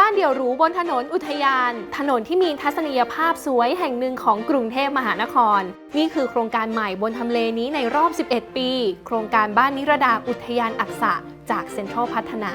บ้านเดี่ยวหรูบนถนนอุทยาน ถนนที่มีทัศนียภาพสวยแห่งหนึ่งของกรุงเทพมหานคร นี่คือโครงการใหม่บนทำเลนี้ในรอบ 11 ปี โครงการบ้านนิรดาอุทยานอักษะ จากเซ็นทรัลพัฒนา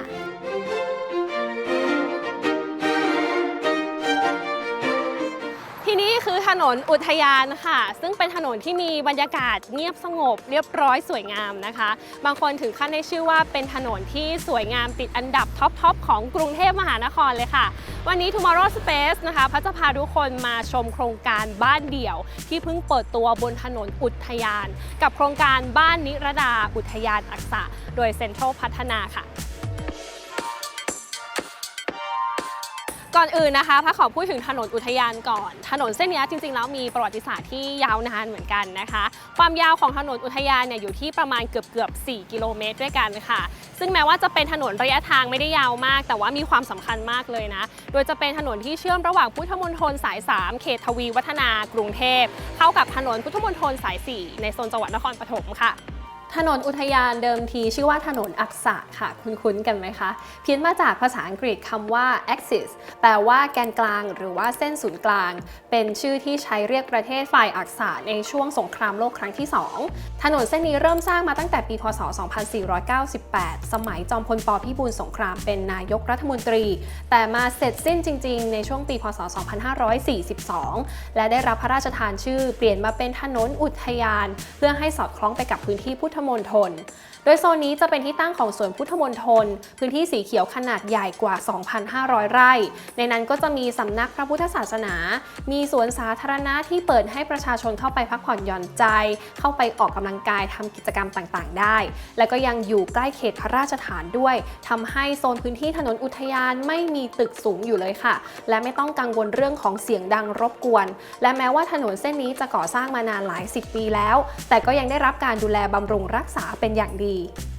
คือถนนอุทยานค่ะ ซึ่งเป็นถนนที่มีบรรยากาศเงียบสงบเรียบร้อยสวยงามนะคะ บางคนถึงขั้นได้ชื่อว่าเป็นถนนที่สวยงามติดอันดับท็อปทอปของกรุงเทพมหานครเลยค่ะ วันนี้ Tomorrow Space นะคะพัชจะพาทุกคนมาชมโครงการบ้านเดี่ยว ที่เพิ่งเปิดตัวบนถนนอุทยาน กับโครงการบ้านนิรดาอุทยานอักษะ โดยเซ็นทรัลพัฒนาค่ะ ก่อนอื่นนะคะพักขอพูดถึงถนนอุทยานก่อน ถนนเส้นนี้จริงๆแล้วมีประวัติศาสตร์ที่ยาวนานเหมือนกันนะคะ ความยาวของถนนอุทยานเนี่ยอยู่ที่ประมาณเกือบเกือบ4กิโลเมตรด้วยกันค่ะ ซึ่งแม้ว่าจะเป็นถนนระยะทางไม่ได้ยาวมาก แต่ว่ามีความสำคัญมากเลยนะ โดยจะเป็นถนนที่เชื่อมระหว่างพุทธมณฑลสาย 3 เขตทวีวัฒนากรุงเทพ เข้ากับถนนพุทธมณฑลสาย 4 ในโซนจังหวัดนครปฐมค่ะ ถนนอุทยานเดิมทีชื่อว่าถนนอักษะค่ะ คุ้นๆกันไหมคะ เพี้ยนมาจากภาษาอังกฤษคำว่า axis แปลว่าแกนกลางหรือว่าเส้นศูนย์กลาง เป็นชื่อที่ใช้เรียกประเทศฝ่ายอักษะในช่วงสงครามโลกครั้งที่ 2 ถนนเส้นนี้เริ่มสร้างมาตั้งแต่ปีพศ 2498 สมัยจอมพลปพิบูลสงครามเป็นนายกรัฐมนตรี แต่มาเสร็จสิ้นจริง ๆ ในช่วงปีพศ 2542 และได้รับพระราชทานชื่อเปลี่ยนมาเป็นถนนอุทยาน เพื่อให้สอดคล้องไปกับพื้นที่พุทธมณฑล โดยโซนนี้จะเป็นที่ตั้งของสวนพุทธมณฑลพื้นที่สีเขียวขนาดใหญ่กว่า 2,500 ไร่ ในนั้นก็จะมีสำนักพระพุทธศาสนา มีสวนสาธารณะที่เปิดให้ประชาชนเข้าไปพักผ่อนหย่อนใจ เข้าไปออกกำลังกายทำกิจกรรมต่างๆ ได้ และก็ยังอยู่ใกล้เขตพระราชฐานด้วยทำให้โซนพื้นที่ถนนอุทยานไม่มีตึกสูงอยู่เลยค่ะ และไม่ต้องกังวลเรื่องของเสียงดังรบกวน และแม้ว่าถนนเส้นนี้จะก่อสร้างมานานหลายสิบปีแล้ว แต่ก็ยังได้รับการดูแลบำรุงรักษาเป็นอย่างดี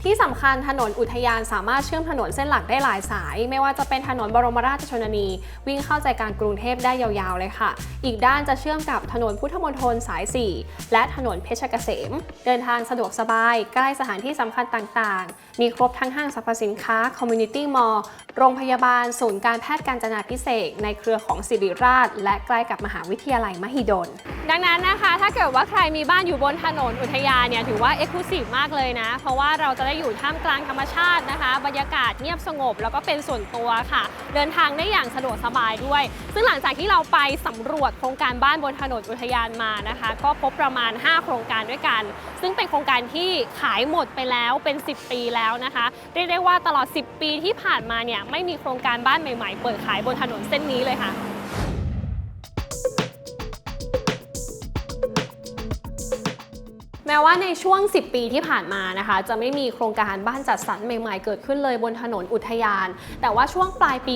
ที่สำคัญถนนอุทยานสามารถเชื่อมถนนเส้นหลักได้หลายสาย ไม่ว่าจะเป็นถนนบรมราชชนนี วิ่งเข้าใจกลารกรุงเทพได้ยาวๆเลยค่ะ อีกด้านจะเชื่อมกับถนนพุทธมณฑลสาย 4 และถนนเพชรเกษม เดินทางสะดวกสบาย ใกล้สถานที่สำคัญต่างๆ มีครบทั้งห้างสรรพสินค้าคอมมูนิตี้มอลล์โรงพยาบาล ศูนย์การแพทย์การจนาพิเศษ ในเครือของศิริราช และใกล้กับมหาวิทยาลัยมหิดล ดังนั้นนะคะ ถ้าเกิดว่าใครมีบ้านอยู่บนถนนอุทยานเนี่ยถือว่าเอ็กซ์คลูซีฟมากเลยนะ เพราะว่าเราจะได้อยู่ท่ามกลางธรรมชาตินะคะ บรรยากาศเงียบสงบแล้วก็เป็นส่วนตัวค่ะ เดินทางได้อย่างสะดวกสบายด้วย ซึ่งหลังจากที่เราไปสำรวจโครงการบ้านบนถนนอุทยานมานะคะ ก็พบประมาณ 5 โครงการด้วยกัน ซึ่งเป็นโครงการที่ขายหมดไปแล้วเป็น 10 ปีแล้วนะคะเรียกได้ว่าตลอด 10 ปีที่ผ่านมาเนี่ยไม่มีโครงการบ้านใหม่ ๆ เปิดขายบนถนนเส้นนี้เลยค่ะ ม้ว่าในช่วง 10 ปีที่ผ่านมานะคะ จะไม่มีโครงการบ้านจัดสรรใหม่ๆ เกิดขึ้นเลยบนถนนอุทยาน แต่ว่าช่วงปลายปี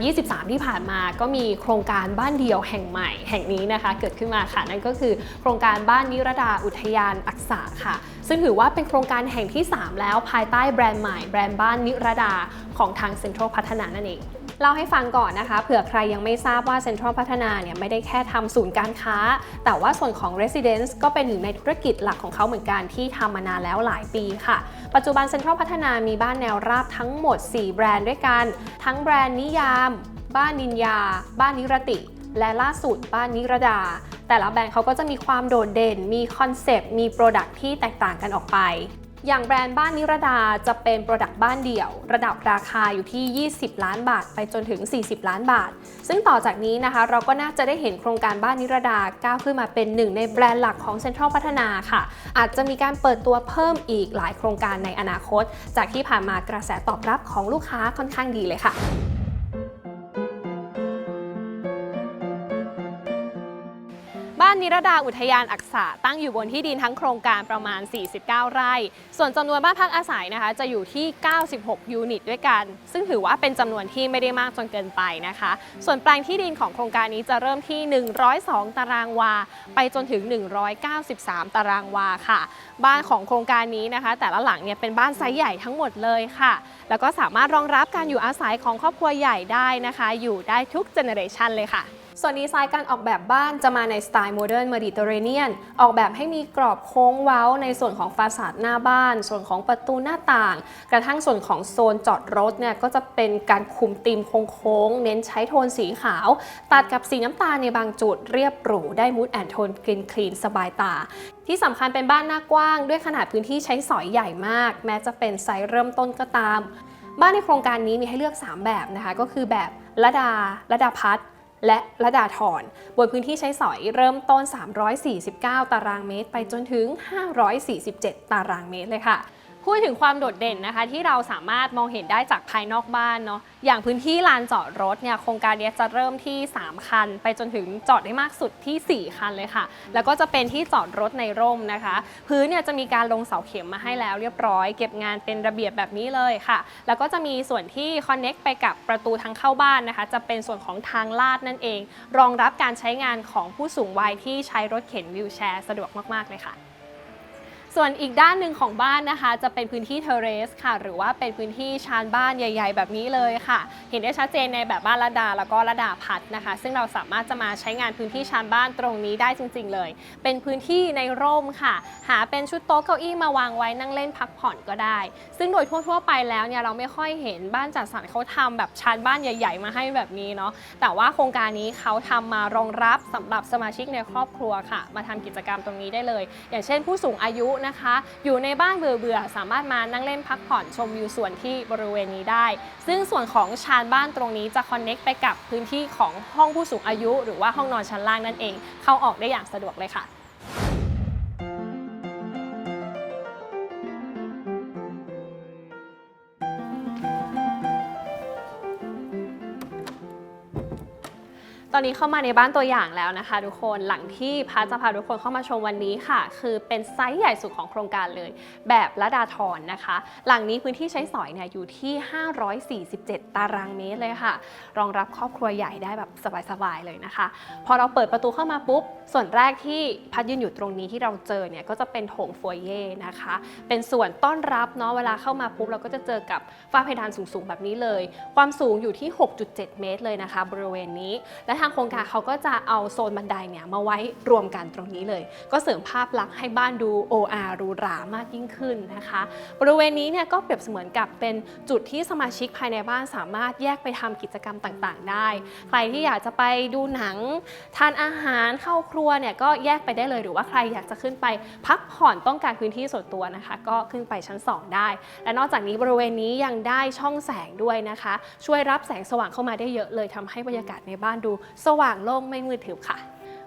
2023 ที่ผ่านมา ก็มีโครงการบ้านเดี่ยวแห่งใหม่ แห่งนี้นะคะ เกิดขึ้นมาค่ะ นั่นก็คือโครงการบ้านนิรดาอุทยานอักษะค่ะ ซึ่งถือว่าเป็นโครงการแห่งที่ 3 แล้วภายใต้แบรนด์ใหม่แบรนด์บ้านนิรดาของทางเซ็นทรัลพัฒนานั่นเอง เล่าให้ฟังก่อนนะคะ เผื่อใครยังไม่ทราบว่าเซ็นทรัลพัฒนาเนี่ยไม่ได้แค่ทำศูนย์การค้า แต่ว่าส่วนของ Residence ก็เป็นหนึ่งในธุรกิจหลักของเขาเหมือนกันที่ทำมานานแล้วหลายปีค่ะ ปัจจุบันเซ็นทรัลพัฒนามีบ้านแนวราบทั้งหมด 4 แบรนด์ด้วยกัน ทั้งแบรนด์นิยาม บ้านนินยา บ้านนิรติ และล่าสุดบ้านนิรดาแต่ละแบรนด์เขาก็จะมีความโดดเด่น มีคอนเซปต์ มีโปรดักที่แตกต่างกันออกไป อย่างแบรนด์บ้านนิรดาจะเป็นโปรดักต์บ้านเดี่ยว ระดับราคาอยู่ที่ 20 ล้านบาท ไปจนถึง 40 ล้านบาท ซึ่งต่อจากนี้นะคะ เราก็น่าจะได้เห็นโครงการบ้านนิรดาก้าวขึ้นมาเป็นหนึ่งในแบรนด์หลักของเซ็นทรัลพัฒนาค่ะ อาจจะมีการเปิดตัวเพิ่มอีกหลายโครงการในอนาคต จากที่ผ่านมากระแสตอบรับของลูกค้าค่อนข้างดีเลยค่ะ นิรดาอุทยานอักษะตั้งอยู่บนที่ดินทั้งโครงการประมาณ 49 ไร่ ส่วนจำนวนบ้านพักอาศัยนะคะ จะอยู่ที่ 96 ยูนิตด้วยกัน ซึ่งถือว่าเป็นจำนวนที่ไม่ได้มากจนเกินไปนะคะ ส่วนแปลงที่ดินของโครงการนี้จะเริ่มที่ 102 ตารางวา ไปจนถึง 193 ตารางวาค่ะ บ้านของโครงการนี้นะคะ แต่ละหลังเนี่ยเป็นบ้านไซส์ใหญ่ทั้งหมดเลยค่ะ แล้วก็สามารถรองรับการอยู่อาศัยของครอบครัวใหญ่ได้นะคะ อยู่ได้ทุกเจเนอเรชันเลยค่ะ ส่วนดีไซน์การออกแบบบ้านจะมาในสไตล์โมเดิร์นเมดิเตอร์เรเนียนออกแบบให้มีกรอบโค้งเว้าในส่วนของฟาสาดหน้าบ้าน ส่วนของประตูหน้าต่าง กระทั่งส่วนของโซนจอดรถเนี่ยก็จะเป็นการคุมธีมโค้งเน้นใช้โทนสีขาว ตัดกับสีน้ำตาลในบางจุดเรียบหรูได้มูดแอนโทนกรีนคลีนสบายตา ที่สำคัญเป็นบ้านหน้ากว้าง ด้วยขนาดพื้นที่ใช้สอยใหญ่มาก แม้จะเป็นไซส์เริ่มต้นก็ตาม บ้านในโครงการนี้มีให้เลือก 3 แบบนะคะ ก็คือแบบละดาละดาพัฒ และระดาทรบนพื้นที่ใช้สอยเริ่มต้น 349 ตารางเมตร ไปจนถึง 547 ตารางเมตรเลยค่ะ พูดถึงความโดดเด่นนะคะ ที่เราสามารถมองเห็นได้จากภายนอกบ้านเนาะอย่างพื้นที่ลานจอดรถเนี่ยโครงการนี้จะเริ่มที่ 3 คัน ไปจนถึงจอดได้มากสุดที่ 4 คันเลยค่ะ แล้วก็จะเป็นที่จอดรถในร่มนะคะ พื้นเนี่ยจะมีการลงเสาเข็มมาให้แล้วเรียบร้อย เก็บงานเป็นระเบียบแบบนี้เลยค่ะ แล้วก็จะมีส่วนที่คอนเน็กไปกับประตูทางเข้าบ้านนะคะ จะเป็นส่วนของทางลาดนั่นเอง รองรับการใช้งานของผู้สูงวัยที่ใช้รถเข็นวิวแชร์สะดวกมากๆเลยค่ะ ส่วนอีกด้านหนึ่งของบ้านนะคะ จะเป็นพื้นที่เทเรสค่ะ หรือว่าเป็นพื้นที่ชานบ้านใหญ่ ๆ แบบนี้เลยค่ะ เห็นได้ชัดเจนในแบบบ้านระดา แล้วก็ระดาพัดนะคะ ซึ่งเราสามารถจะมาใช้งานพื้นที่ชานบ้านตรงนี้ได้จริง ๆ เลย เป็นพื้นที่ในร่มค่ะ หาเป็นชุดโต๊ะเก้าอี้มาวางไว้นั่งเล่นพักผ่อนก็ได้ ซึ่งโดยทั่วๆไปแล้วเนี่ยเราไม่ค่อยเห็นบ้านจัดสรรเขาทำแบบชานบ้านใหญ่ ๆ มาให้แบบนี้เนาะแต่ว่าโครงการนี้เขาทำมารองรับสำหรับสมาชิกในครอบครัวค่ะ มาทำกิจกรรมตรงนี้ได้เลย อย่างเช่น ผู้สูงอายุนะคะ อยู่ในบ้านเบื่อๆ สามารถมานั่งเล่นพักผ่อนชมวิวสวนที่บริเวณนี้ได้ ซึ่งส่วนของชานบ้านตรงนี้จะคอนเน็กไปกับพื้นที่ของห้องผู้สูงอายุ หรือว่าห้องนอนชั้นล่างนั่นเอง เข้าออกได้อย่างสะดวกเลยค่ะ ตอนนี้เข้ามาในบ้านตัวอย่างแล้วนะคะ ทุกคนหลังที่พาจะพาทุกคนเข้ามาชมวันนี้ค่ะ คือเป็นไซส์ใหญ่สุดของโครงการเลย แบบละดาทรนนะคะ หลังนี้พื้นที่ใช้สอยเนี่ยอยู่ที่ 547 ตารางเมตรเลยค่ะ รองรับครอบครัวใหญ่ได้แบบสบายๆเลยนะคะ พอเราเปิดประตูเข้ามาปุ๊บ ส่วนแรกที่พัดยืนอยู่ตรงนี้ที่เราเจอเนี่ยก็จะเป็นโถงฟัวเย่นะคะ เป็นส่วนต้อนรับเนาะเวลาเข้ามาปุ๊บเราก็จะเจอกับฝ้าเพดานสูงๆแบบนี้เลย ความสูงอยู่ที่ 6.7 เมตรเลยนะคะ บริเวณนี้และางโครงการเขาก็จะเอาโซนบันไดเนี่ยมาไว้รวมกันตรงนี้เลย ก็เสริมภาพลักษณ์ให้บ้านดู OR หรูหรามากยิ่งขึ้นนะคะ บริเวณนี้เนี่ยก็เปรียบเสมือนกับเป็นจุดที่สมาชิกภายในบ้านสามารถแยกไปทำกิจกรรมต่างๆ ได้ ใครที่อยากจะไปดูหนัง ทานอาหารเข้าครัวเนี่ยก็แยกไปได้เลยหรือว่าใครอยากจะขึ้นไปพักผ่อนต้องการพื้นที่ส่วนตัวนะคะ ก็ขึ้นไปชั้น 2 ได้ และนอกจากนี้บริเวณนี้ยังได้ช่องแสงด้วยนะคะ ช่วยรับแสงสว่างเข้ามาได้เยอะเลยทำให้บรรยากาศในบ้านดูสว่างโล่งไม่มืดทึบค่ะ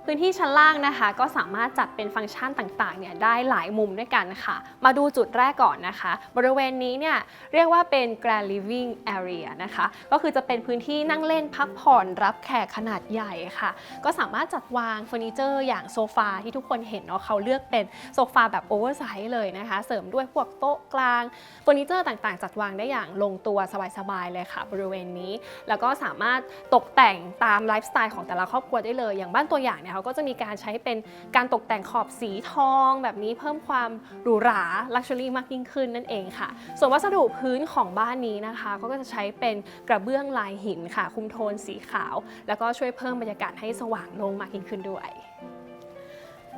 พื้นที่ชั้นล่างนะคะ ก็สามารถจัดเป็นฟังก์ชันต่างๆเนี่ยได้หลายมุมด้วยกันค่ะ มาดูจุดแรกก่อนนะคะ บริเวณนี้เนี่ยเรียกว่าเป็น Grand Living Area นะคะ ก็คือจะเป็นพื้นที่นั่งเล่นพักผ่อนรับแขกขนาดใหญ่ค่ะ ก็สามารถจัดวางเฟอร์นิเจอร์อย่างโซฟาที่ทุกคนเห็นเนาะเขาเลือกเป็นโซฟาแบบโอเวอร์ไซส์เลยนะคะ เสริมด้วยพวกโต๊ะกลางเฟอร์นิเจอร์ต่างๆ จัดวางได้อย่างลงตัวสบายๆเลยค่ะ บริเวณนี้ แล้วก็สามารถตกแต่งตามไลฟ์สไตล์ของแต่ละครอบครัวได้เลยอย่างบ้านตัวอย่างเนี่ยเขาก็จะมีการใช้เป็นการตกแต่งขอบสีทองแบบนี้เพิ่มความหรูหราลักชัวรี่มากยิ่งขึ้นนั่นเองค่ะ ส่วนวัสดุพื้นของบ้านนี้นะคะก็จะใช้เป็นกระเบื้องลายหินค่ะ คุมโทนสีขาว แล้วก็ช่วยเพิ่มบรรยากาศให้สว่างลงมากยิ่งขึ้นด้วย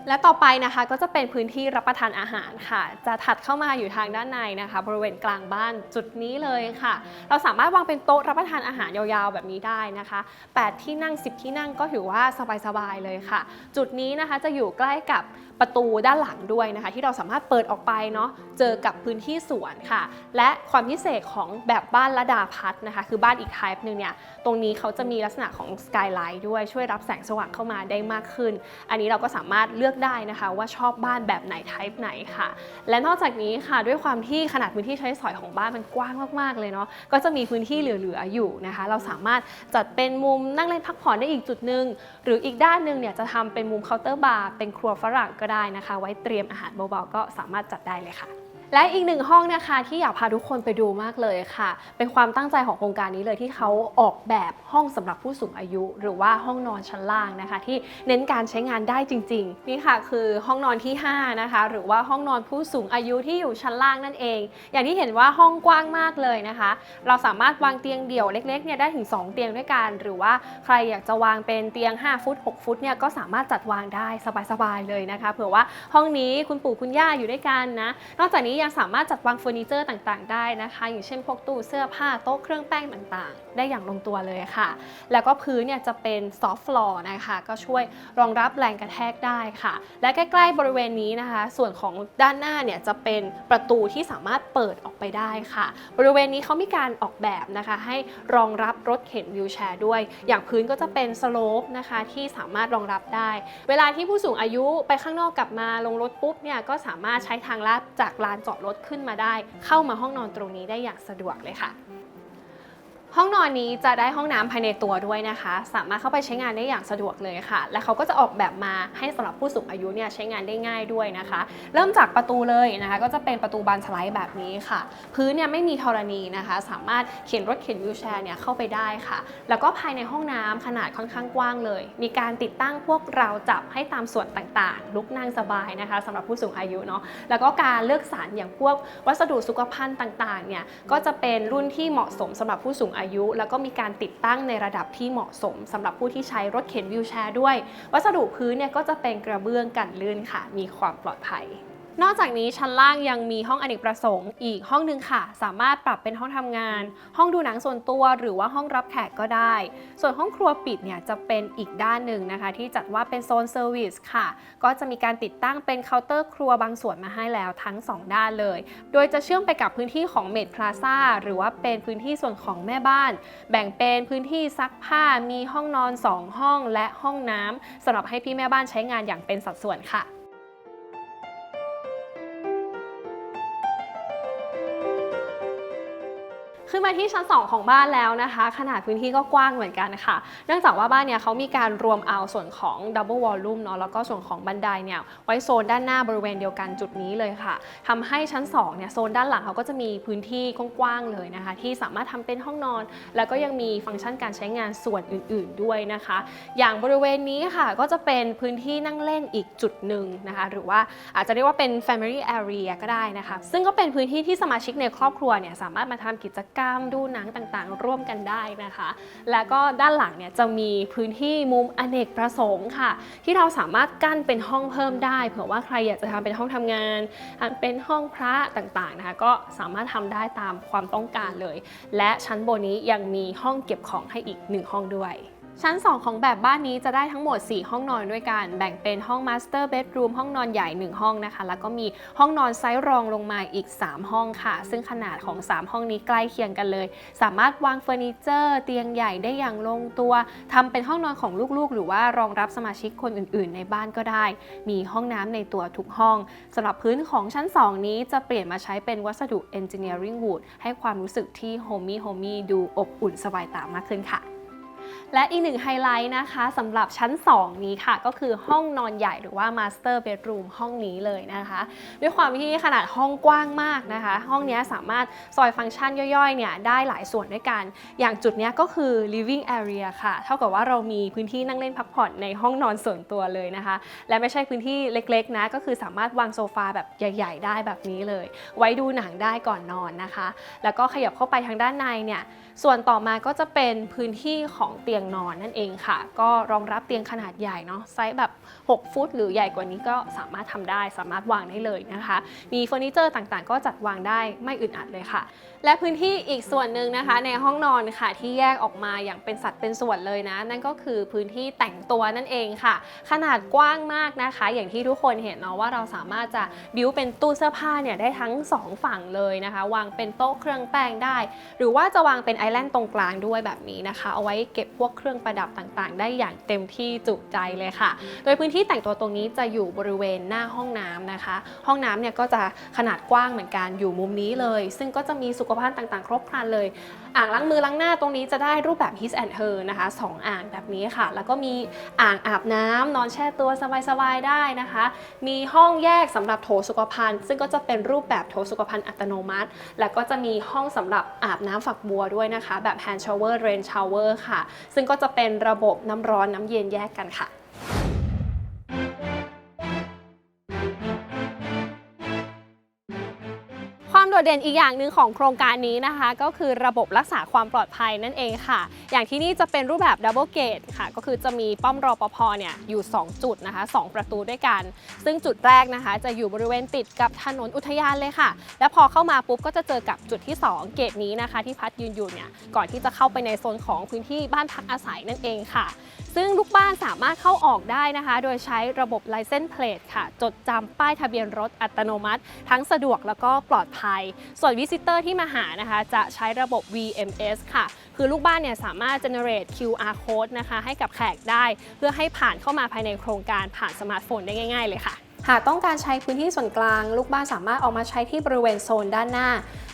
และต่อไปนะคะก็จะเป็นพื้นที่รับประทานอาหารค่ะ จะถัดเข้ามาอยู่ทางด้านในนะคะ บริเวณกลางบ้านจุดนี้เลยค่ะ เราสามารถวางเป็นโต๊ะรับประทานอาหารยาวๆ แบบนี้ได้นะคะ 8 ที่นั่ง 10 ที่นั่งก็ถือว่าสบายๆเลยค่ะ จุดนี้นะคะจะอยู่ใกล้กับ ประตูด้านหลังด้วยนะคะ ที่เราสามารถเปิดออกไปเนาะเจอกับพื้นที่สวนค่ะ และความพิเศษของแบบบ้านระดาพัฒนะคะ คือบ้านอีก type หนึ่งเนี่ยตรงนี้เขาจะมีลักษณะของสกายไลท์ด้วยช่วยรับแสงสว่างเข้ามาได้มากขึ้น อันนี้เราก็สามารถเลือกได้นะคะ ว่าชอบบ้านแบบไหน type ไหนค่ะ และนอกจากนี้ค่ะด้วยความที่ขนาดพื้นที่ใช้สอยของบ้านมันกว้างมากๆเลยเนาะก็จะมีพื้นที่เหลือๆอยู่นะคะ เราสามารถจัดเป็นมุมนั่งเล่นพักผ่อนได้อีกจุดหนึ่งหรืออีกด้านหนึ่งเนี่ยจะทำเป็นมุมเคาน์เตอร์บาร์เป็นครัวฝรั่งก็ได้นะคะ ไว้เตรียมอาหารเบาๆก็สามารถจัดได้เลยค่ะ และอีกหนึ่งห้องนะคะที่อยากพาทุกคนไปดูมากเลยค่ะ เป็นความตั้งใจของโครงการนี้เลยที่เขาออกแบบห้องสำหรับผู้สูงอายุ หรือว่าห้องนอนชั้นล่างนะคะ ที่เน้นการใช้งานได้จริง ๆ นี่ค่ะคือห้องนอนที่ 5 นะคะ หรือว่าห้องนอนผู้สูงอายุที่อยู่ชั้นล่างนั่นเอง อย่างที่เห็นว่าห้องกว้างมากเลยนะคะ เราสามารถวางเตียงเดี่ยวเล็กๆเนี่ยได้ถึง 2 เตียงด้วยกัน หรือว่าใครอยากจะวางเป็นเตียง 5 ฟุต 6 ฟุตเนี่ยก็สามารถจัดวางได้สบายๆเลยนะคะ เผื่อว่าห้องนี้คุณปู่คุณย่าอยู่ด้วยกันนะ นอกจากนี้ยังสามารถจัดวางเฟอร์นิเจอร์ต่างๆ ได้นะคะ อย่างเช่นพวกตู้เสื้อผ้าโต๊ะเครื่องแป้งต่างๆ ได้อย่างลงตัวเลยค่ะ แล้วก็พื้นเนี่ยจะเป็นซอฟต์ฟลอร์นะคะก็ช่วยรองรับแรงกระแทกได้ค่ะ และใกล้ ๆ บริเวณนี้นะคะ ส่วนของด้านหน้าเนี่ยจะเป็นประตูที่สามารถเปิดออกไปได้ค่ะ บริเวณนี้เขามีการออกแบบนะคะ ให้รองรับรถเข็นวิวแชร์ด้วย อย่างพื้นก็จะเป็นสโลปนะคะที่สามารถรองรับได้ เวลาที่ผู้สูงอายุไปข้างนอกกลับมาลงรถปุ๊บเนี่ยก็สามารถใช้ทางลาดจากลานจาะรถขึ้นมาได้ เข้ามาห้องนอนตรงนี้ได้อย่างสะดวกเลยค่ะ ห้องนอนนี้จะได้ห้องน้ำภายในตัวด้วยนะคะ สามารถเข้าไปใช้งานได้อย่างสะดวกเลยค่ะ และเขาก็จะออกแบบมาให้สำหรับผู้สูงอายุเนี่ยใช้งานได้ง่ายด้วยนะคะ เริ่มจากประตูเลยนะคะ ก็จะเป็นประตูบานสไลด์แบบนี้ค่ะ พื้นเนี่ยไม่มีธรณีนะคะ สามารถเข็นรถเข็นวิวแชร์เนี่ยเข้าไปได้ค่ะ แล้วก็ภายในห้องน้ำขนาดค่อนข้างกว้างเลย มีการติดตั้งพวกราวจับให้ตามส่วนต่างๆ ลุกนั่งสบายนะคะสำหรับผู้สูงอายุเนาะแล้วก็การเลือกสรรอย่างพวกวัสดุสุขภัณฑ์ต่างๆเนี่ยก็จะเป็นรุ่นที่เหมาะสมสำหรับผู้สูงอายุ แล้วก็มีการติดตั้งในระดับที่เหมาะสมสำหรับผู้ที่ใช้รถเข็นวิวแชร์ด้วย วัสดุพื้นเนี่ยก็จะเป็นกระเบื้องกันลื่นค่ะ มีความปลอดภัย นอกจากนี้ชั้นล่างยังมีห้องอเนกประสงค์อีกห้องหนึงค่ะ สามารถปรับเป็นห้องทำงาน ห้องดูหนังส่วนตัวหรือว่าห้องรับแขกก็ได้ ส่วนห้องครัวปิดเนี่ยจะเป็นอีกด้านหนึ่งนะคะ ที่จัดว่าเป็นโซนเซอร์วิสค่ะ ก็จะมีการติดตั้งเป็นเคาน์เตอร์ครัวบางส่วนมาให้แล้วทั้ง 2 ด้านเลย โดยจะเชื่อมไปกับพื้นที่ของเมดพลาซ่าหรือว่าเป็นพื้นที่ส่วนของแม่บ้าน แบ่งเป็นพื้นที่ซักผ้ามีห้องนอน 2 ห้องและห้องน้ำสำหรับให้พี่แม่บ้านใช้งานอย่างเป็นสัดส่วนค่ะ ขึ้นมาที่ชั้น 2 ของบ้านแล้วนะคะ ขนาดพื้นที่ก็กว้างเหมือนกันค่ะ เนื่องจากว่าบ้านเนี่ยเขามีการรวมเอาส่วนของ double volume เนาะแล้วก็ส่วนของบันไดเนี่ยไว้โซนด้านหน้าบริเวณเดียวกันจุดนี้เลยค่ะทำให้ชั้น2เนี่ยโซนด้านหลังเขาก็จะมีพื้นที่กว้างๆเลยนะคะ ที่สามารถทำเป็นห้องนอน แล้วก็ยังมีฟังก์ชันการใช้งานส่วนอื่น ๆด้วยนะคะ อย่างบริเวณนี้ค่ะก็จะเป็นพื้นที่นั่งเล่นอีกจุดหนึ่งนะคะ หรือว่าอาจจะเรียกว่าเป็น family area ก็ได้นะคะ ซึ่งก็เป็นพื้นที่ที่สมาชิกในครอบครัวเนี่ยสามารถมาทำกิจกรรมดูหนังต่างๆ ร่วมกันได้นะคะ แล้วก็ด้านหลังเนี่ยจะมีพื้นที่มุมอเนกประสงค์ค่ะ ที่เราสามารถกั้นเป็นห้องเพิ่มได้เผื่อว่าใครอยากจะทำเป็นห้องทำงานเป็นห้องพระต่างๆนะคะ ก็สามารถทำได้ตามความต้องการเลย และชั้นบนนี้ยังมีห้องเก็บของให้อีกหนึ่งห้องด้วย ชั้น 2 ของแบบบ้านนี้จะได้ทั้งหมด 4 ห้องนอนด้วยกัน แบ่งเป็นห้อง Master Bedroom ห้องนอนใหญ่ 1 ห้องนะคะ แล้วก็มีห้องนอนไซส์รองลงมาอีก 3 ห้องค่ะ ซึ่งขนาดของ 3 ห้องนี้ใกล้เคียงกันเลย สามารถวางเฟอร์นิเจอร์เตียงใหญ่ได้อย่างลงตัวทำเป็นห้องนอนของลูกๆ หรือว่ารองรับสมาชิกคนอื่นๆ ในบ้านก็ได้ มีห้องน้ำในตัวทุกห้องสำหรับพื้นของชั้น 2 นี้จะเปลี่ยนมาใช้เป็นวัสดุ Engineering Wood ให้ความรู้สึกที่โฮมี่โฮมี่ดูอบอุ่นสบายตามากขึ้นค่ะ และอีกหนึ่งไฮไลท์นะคะสำหรับชั้น 2 นี้ค่ะ ก็คือห้องนอนใหญ่หรือว่า Master Bedroom ห้องนี้เลยนะคะ ด้วยความที่ขนาดห้องกว้างมากนะคะ ห้องนี้สามารถซอยฟังก์ชันย่อยๆเนี่ยได้หลายส่วนด้วยกัน อย่างจุดนี้ก็คือ living area ค่ะ เท่ากับว่าเรามีพื้นที่นั่งเล่นพักผ่อนในห้องนอนส่วนตัวเลยนะคะ และไม่ใช่พื้นที่เล็กๆนะก็คือสามารถวางโซฟาแบบใหญ่ ๆ ได้แบบนี้เลย ไว้ดูหนังได้ก่อนนอนนะคะ แล้วก็ขยับเข้าไปทางด้านในเนี่ยส่วนต่อมาก็จะเป็นพื้นที่ของเตียงนอนนั่นเองค่ะ ก็รองรับเตียงขนาดใหญ่เนาะไซส์แบบ 6 ฟุต หรือใหญ่กว่านี้ก็สามารถทำได้ สามารถวางได้เลยนะคะ มีเฟอร์นิเจอร์ต่างๆ ก็จัดวางได้ไม่อึดอัดเลยค่ะและพื้นที่อีกส่วนหนึ่งนะคะ ในห้องนอนค่ะที่แยกออกมาอย่างเป็นสัดเป็นส่วนเลยนะ นั่นก็คือพื้นที่แต่งตัวนั่นเองค่ะ ขนาดกว้างมากนะคะ อย่างที่ทุกคนเห็นเนาะว่าเราสามารถจะบิวเป็นตู้เสื้อผ้าเนี่ยได้ทั้งสองฝั่งเลยนะคะ วางเป็นโต๊ะเครื่องแป้งได้ หรือว่าจะวางเป็นไอแลนด์ตรงกลางด้วยแบบนี้นะคะ เอาไว้เก็บพวกเครื่องประดับต่างๆ ได้อย่างเต็มที่จุใจเลยค่ะ โดยพื้นที่แต่งตัวตรงนี้จะอยู่บริเวณหน้าห้องน้ำนะคะ ห้องน้ำเนี่ยก็จะขนาดกว้างเหมือนกันอยู่มุมนี้เลย ซึ่งก็จะมีสุขขภัณฑ์ต่างๆ ครบครันเลย อ่างล้างมือล้างหน้าตรงนี้จะได้รูปแบบ his and her นะคะสองอ่างแบบนี้ค่ะ แล้วก็มีอ่างอาบน้ำนอนแช่ตัวสบายๆได้นะคะ มีห้องแยกสำหรับโถสุขภัณฑ์ ซึ่งก็จะเป็นรูปแบบโถสุขภัณฑ์อัตโนมัติ แล้วก็จะมีห้องสำหรับอาบน้ำฝักบัวด้วยนะคะ แบบ hand shower rain shower ค่ะ ซึ่งก็จะเป็นระบบน้ำร้อนน้ำเย็นแยกกันค่ะ ดเด่นอีกอย่างหนึ่งของโครงการนี้นะคะ ก็คือระบบรักษาความปลอดภัยนั่นเองค่ะ อย่างที่นี่จะเป็นรูปแบบดับเบิลเกตค่ะ ก็คือจะมีป้อมรอปภเนี่ยอยู่ 2 จุดนะคะ 2 ประตูด้วยกัน ซึ่งจุดแรกนะคะ จะอยู่บริเวณติดกับถนนอุทยานเลยค่ะ แล้วพอเข้ามาปุ๊บก็จะเจอกับจุดที่ 2 เกตนี้นะคะ ที่พัดยืนอยู่เนี่ยก่อนที่จะเข้าไปในโซนของพื้นที่บ้านพักอาศัยนั่นเองค่ะ ซึ่งลูกบ้านสามารถเข้าออกได้นะคะ โดยใช้ระบบ License Plate ค่ะ จดจำป้ายทะเบียนรถอัตโนมัติ ทั้งสะดวกแล้วก็ปลอดภัยส่วนวิสิเตอร์ที่มาหานะคะจะใช้ระบบ VMS ค่ะ คือลูกบ้านเนี่ยสามารถ generate QR code นะคะ ให้กับแขกได้ เพื่อให้ผ่านเข้ามาภายในโครงการผ่านสมาร์ทโฟนได้ง่าย ๆ เลยค่ะหากต้องการใช้พื้นที่ส่วนกลาง ลูกบ้านสามารถออกมาใช้ที่บริเวณโซนด้านหน้า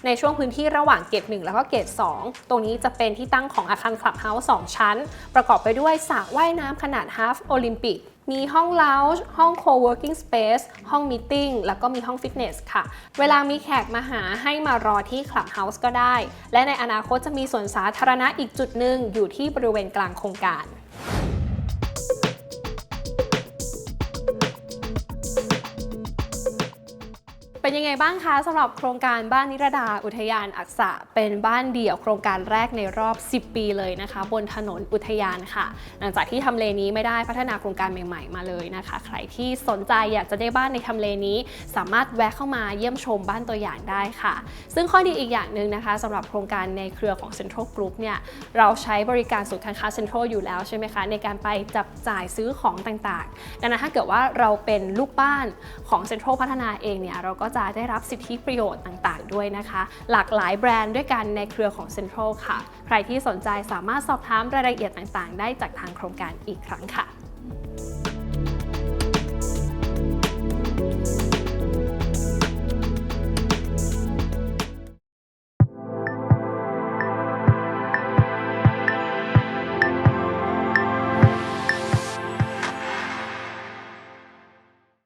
ในช่วงพื้นที่ระหว่างเกต1แล้วก็เกต2 ตรงนี้จะเป็นที่ตั้งของอาคารคลับเฮาส์2ชั้น ประกอบไปด้วยสระว่ายน้ำขนาดฮาฟโอลิมปิก มีห้อง lounge ห้อง co-working space ห้อง meeting แล้วก็มีห้องฟิตเนสค่ะ เวลามีแขกมาหาให้มารอที่ Clubhouse ก็ได้ และในอนาคตจะมีสวนสาธารณะอีกจุดหนึ่งอยู่ที่บริเวณกลางโครงการ เป็นยังไงบ้างคะสำหรับโครงการบ้านนิรดาอุทยานอักษะ เป็นบ้านเดี่ยวโครงการแรกในรอบ 10 ปีเลยนะคะ บนถนนอุทยานค่ะ หลังจากที่ทำเลนี้ไม่ได้พัฒนาโครงการใหม่ ๆ มาเลยนะคะ ใครที่สนใจอยากจะได้บ้านในทำเลนี้ สามารถแวะเข้ามาเยี่ยมชมบ้านตัวอย่างได้ค่ะ ซึ่งข้อดีอีกอย่างหนึ่งนะคะสำหรับโครงการในเครือของ Central Group เนี่ยเราใช้บริการศูนย์การค้า Central อยู่แล้วใช่ไหมคะในการไปจับจ่ายซื้อของต่างๆดังนั้นถ้าเกิดว่าเราเป็นลูกบ้านของ Central พัฒนาเองเนี่ยเราก็จะได้รับสิทธิประโยชน์ต่างๆ ด้วยนะคะ หลากหลายแบรนด์ด้วยกันในเครือของ Central ค่ะ ใครที่สนใจสามารถสอบถามรายละเอียดต่างๆ ได้จากทางโครงการอีกครั้งค่ะ